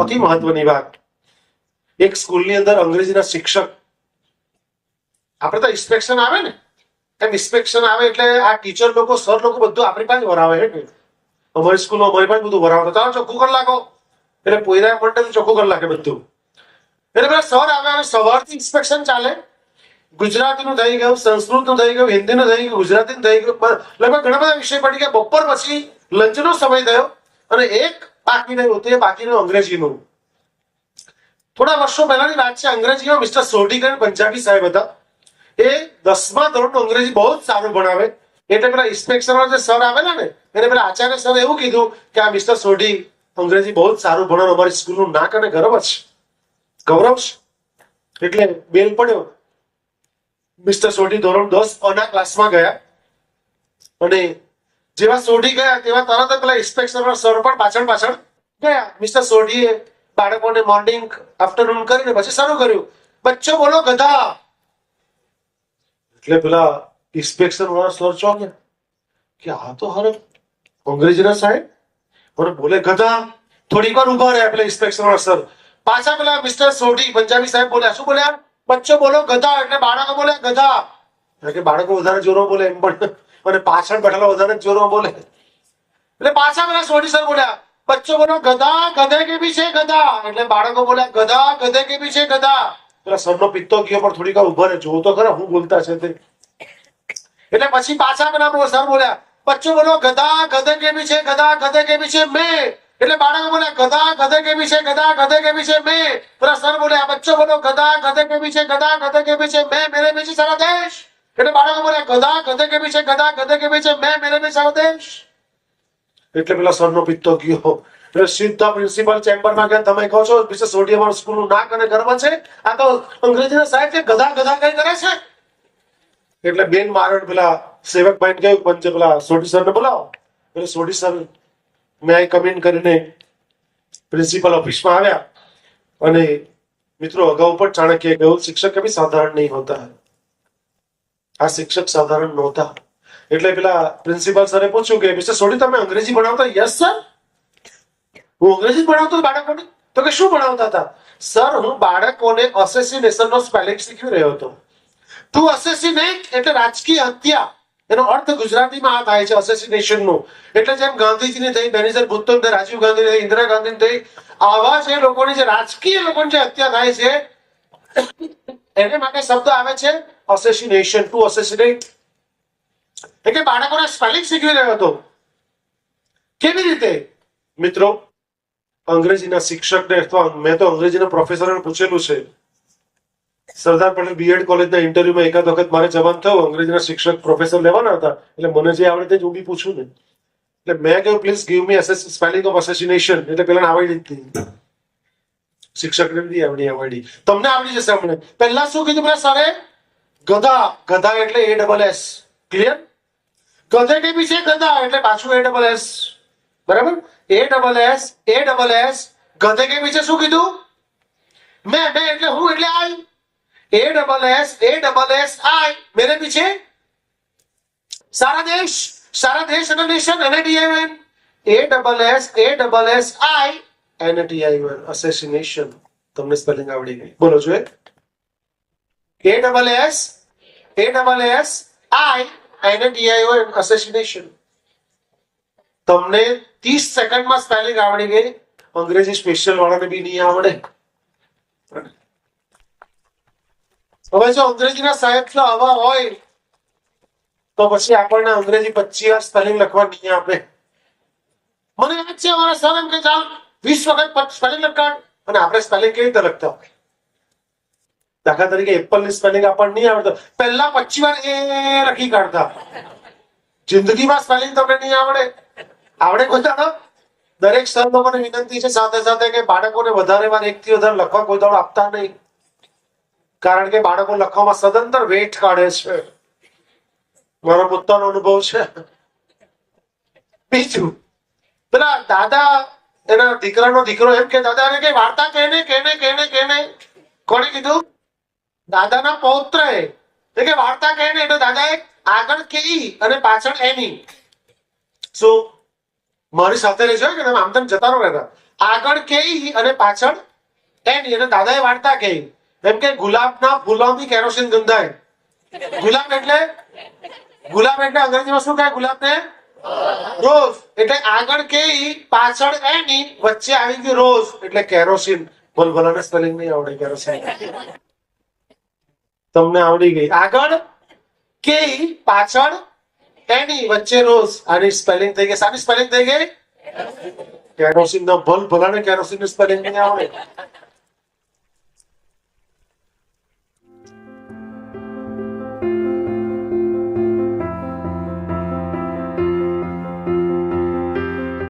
સૌથી મહત્વની વાત. એક સ્કૂલની અંદર અંગ્રેજીના શિક્ષક, આપણે તો ઇન્સ્પેક્શન આવે ને? એમ ઇન્સ્પેક્શન આવે એટલે આ ટીચર લોકો સર લોકો બધું આપણી પાસે વરાવે હે અમારી સ્કૂલમાં અમારી પાસે બધું વરાવે. ચાલો ચોખ્ખું કરી નાખો. એટલે પોયરા મંડળ ચોખ્ખું કરી નાખે બધું. એટલે પેલા સર આવે સવારથી ઇન્સ્પેક્શન ચાલે. ગુજરાતીનું થઈ ગયું, સંસ્કૃતનું થઈ ગયું, હિન્દીનું થઈ ગયું, ગુજરાતીનું થઈ ગયું. લગભગ ઘણા બધા વિષય પડી ગયા. બપોર પછી લંચનો સમય થયો અને એક બાકી રહ્યું તે બાકીનું અંગ્રેજીનું. થોડા વર્ષો પહેલાની વાત છે, અંગ્રેજીમાં મિસ્ટર સોઢીકર પંજાબી સાહેબ હતા. એ દસમા ધોરણનું અંગ્રેજી બહુ જ સારું ભણાવે. એટલે પેલા ઇન્સ્પેક્શન જે સર આવેલા ને, એને પેલા આચાર્ય સર એવું કીધું કે આ મિસ્ટર સોઢી અંગ્રેજી બહુ જ સારું ભણાવે, અમારી સ્કૂલનું નાક અને ગૌરવ છે ગૌરવ છે. એટલે બેલ પડ્યો. મિસ્ટર સોઢી ધોરણ દસ અના ક્લાસમાં ગયા. અને જેવા સોઢી ગયા, તેવા તરત જ પેલા ઇન્સ્પેક્ટર સર પણ પાછળ પાછળ ગયા. મિસ્ટર સોઢીએ બાળકોને મોર્નિંગ આફ્ટરનૂન કરીને પછી શરૂ કર્યું. બચ્ચો બોલો ગધા. એટલે પેલા ઇન્સ્પેક્શન વાળા સર ચોક્યા કે આ તો હરે અંગ્રેજીના સાહેબ. મને બોલે ગધા, થોડીક વાર ઊભા રહ્યા પેલા ઇન્સ્પેક્શન વાળા સર પાછા પેલા મિસ્ટર સોઢી, પંજાબી સાહેબ બોલ્યા, શું બોલ્યા? બચ્ચો બોલો ગધા એટલે બાળકો બોલે ગધા. કે બાળકો વધારે જોરો બોલે એમ પણ. અને પાછળ બેઠેલા વધારે જોરમાં બોલે. એટલે પાછા પેલા સોઢી સર બોલ્યા, બચ્ચો બોલો, ગધા, ગધે કે બી છે ગધા? એટલે બાળકો બોલ્યા, ગધા, ગધે કે બી છે ગધા? પેલા સરનો પિત્તો ગયો, પણ થોડીક ઊભો રહે, જોવો તો ખરા, હું બોલતા છે તે. એટલે પછી પાછા પેલા સર બોલ્યા, બચ્ચો બોલો, ગધા, ગધે કે બી છે ગધા, ગધે કે બી છે મેં? એટલે બાળકો બોલ્યા, ગધા, ગધે કે બી છે ગધા, ગધે કે બી છે મેં? પેલા સર બોલ્યા, બચ્ચો બોલો, ગધા, ગધે કે બી છે ગધા, ગધે કે બી છે મેં, મેરે બીજી સારા દેશ. એટલે બાળકો બોલે, ગધા, ગધે કે બી છે, ગધા, ગધે કે બી છે? મેં મેરે બી સારા એટલે પેલા સરનો પિત્તો ગયો. એટલે સીધા પ્રિન્સિપલ ચેમ્બરમાં ગયા તમે કહો છો, મિસ્ટર સોઢી અમારું સ્કૂલનું નાક અને ગર્વ છે? આ તો અંગ્રેજીના સાહેબ છે, ગધા ગધા કઈ કરે છે? એટલે બેન મારણ પેલા સેવકભાઈ ને કહ્યું પંચે પેલા સોઢી સરને બોલાવો. એટલે સોઢી સર, મેં આઈ કમેન્ટ કરીને પ્રિન્સિપલ ઓફિસમાં આવ્યા. અને મિત્રો અગાઉ પણ ચાણક્ય કહ્યું, શિક્ષક કભી સાધારણ નહીં હોતા. હૈ આ શિક્ષક સાધારણ નહોતા. એટલે પેલા પ્રિન્સિપાલ સરે પૂછ્યું કે, મિસ્ટર સોઢી, તમે અંગ્રેજી ભણાવતા? Yes, sir. હું અંગ્રેજી ભણાવતો બાળકોને? તો કે શું ભણાવતા હતા? સર, હું બાળકોને અસેસિનેશન નો સ્પેલિંગ શીખવી રહ્યો હતો. ટુ અસેસિનેટ એટલે રાજકીય હત્યા. એનો અર્થ ગુજરાતીમાં આ થાય છે અસેસિનેશનનું. એટલે જેમ ગાંધીજીની થઈ, બેનિઝર ભૂતો રાજીવ ગાંધી થઈ, ઇન્દિરા ગાંધી થઈ, આવા જે લોકોની જે રાજકીય લોકોની જે હત્યા થાય છે, એને માટે શબ્દ આવે છે અસેસિનેશન ટુ અસેસિનેટ એટલે બાળકોને સ્પેલિંગ શીખવી રહ્યો હતો. કેવી રીતે? મિત્રો, અંગ્રેજીના શિક્ષકને અથવા મેં તો અંગ્રેજીના પ્રોફેસરને પૂછેલું છે. સરદાર પટેલ બીએડ કોલેજના ઇન્ટરવ્યુમાં એકાદ વખત મારે જવાબ થયો, અંગ્રેજીના શિક્ષક પ્રોફેસર લેવાના હતા. એટલે મને જે આવડે તે જ હું બી પૂછું ને. એટલે મેં કહ્યું please give me spelling of assassination એટલે પેલા આવડી જ હતી. શિક્ષકને બી આવડી આવડી. તમને આવડી જશે હમણાં. પહેલા શું કીધું પેલા સરે? ગધા ગધા એટલે એ ડબલ એસ ક્લિયર ગધે કે બી છે, ગધા એટલે પાછું એ ડબલ એસ બરાબર? A double S A double S ગધે કે પીછે શું કીધું? મેં મેં એટલે હું, એટલે I A double S A double S I મેરે પીછે સારા દેશ સારા દેશ અને નેશન એને DIN A double S A double S I એને ડીઆઈએન અસેસિનેશન તમને સ્પેલિંગ આવડી ગઈ. બોલો જો A double S A double S I એને ડીઆઈએન અસેસિનેશન તમને ત્રીસ સેકન્ડમાં સ્પેલિંગ આવડી ગઈ. અંગ્રેજી સ્પેશિયલ વાળાને બી નહીં આવડે. હવે જો અંગ્રેજીના સાહેબ આવા હોય, તો પછી આપણને અંગ્રેજી પચીસ વાર સ્પેલિંગ લખવા નહીં આપે. મને યાદ છે અમારા સર એમ કે ચાલ વીસ વખત સ્પેલિંગ લખાણ, અને આપણે સ્પેલિંગ કેવી રીતે લખતા? હોય દાખલા તરીકે એપલ સ્પેલિંગ આપણને નહીં આવડતો. પહેલા પચી વાર એ લખી કાઢતા. જિંદગીમાં સ્પેલિંગ તમને નહીં આવડે. આવડે કોઈ દરેક સર લોકોને વિનંતી છે સાથે સાથે કે બાળકોને વધારે વાર એક વધારે લખવા કોઈ આપતા નહીં. કારણ કે બાળકો લખવામાં સદંતર વેઠ કાઢે છે. મારો પોતાનો અનુભવ છે. બીજું. પેલા દાદા, એના દીકરાનો દીકરો એમ કે, દાદા કે વાર્તા કેને કેને કેને કેને કોણે કીધું? દાદાના પૌત્ર એ કે વાર્તા કેને એટલે દાદાએ આગળ કેઈ અને પાછળ એની સો મારી સાથે રહેજો કે તમે આમ તેમ જતા રહો રહેતા. આગળ કેઈ અને પાછળ એની અને દાદાએ વાર્તા કહી. એમ કે ગુલાબના ફૂલોથી કેરોસીન ગંધાય. ગુલાબ એટલે? ગુલાબ એટલે અંગ્રેજીમાં શું કહે ગુલાબને? રોઝ. એટલે આગળ કે પાછળ એની વચ્ચે આવી ગયું રોઝ. એટલે કેરોસીન. બોલ સ્પેલિંગ નહીં આવડે, કેરોસીન. તમને આવડી ગઈ. આગળ કે પાછળ એની વચ્ચે રોઝ આની સ્પેલિંગ થઈ ગઈ. સાની સ્પેલિંગ થઈ ગઈ? કેરોસીન નો ભલ ભલાને કેરોસીન સ્પેલિંગ નહીં આવડે.